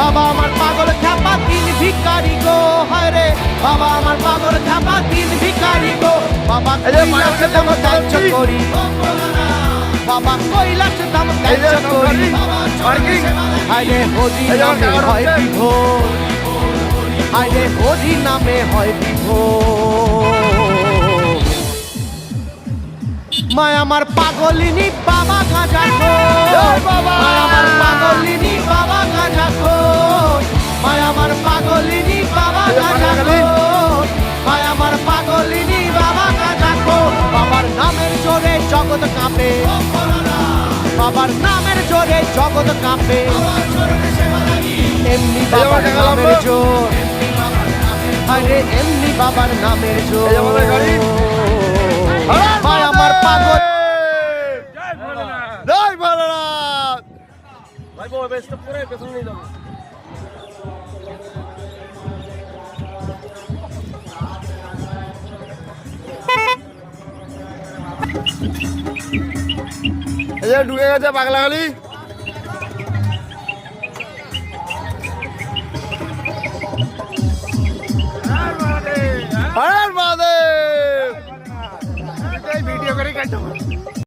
বাবা আমার পাগল খ্যাপা তিন ভিকারি গো হায় রে। বাবা আমার পাগল খ্যাপা তিন ভিকারি গো। বাবা কৈলাসে দাম ত্যায্য। করি। বাবা কৈলাসে দাম ত্যায্য করি। পার্কিং হায় রে হরি নামে হয়। বিভোর। হায় হরি নামে হয় বিভোর। মায় আমার পাগলিনী বাবা গাঁজা জয় বাবা! জগৎ কাঁপে। বাবার নামের জোরে জগৎ কাঁপে। এমনি বাবার নামের জোর। আরে এমনি বাবার নামের জোর এই যে আমাদের গাড়ি। মায় আমার পাগল। জয় ভাই বেশ তো পুরো পেছনে নিয়ে যাব। এই যে ঢুকে গেছে পাগলাগালি হরে মহাদেব। ভিডিও করে কাটবো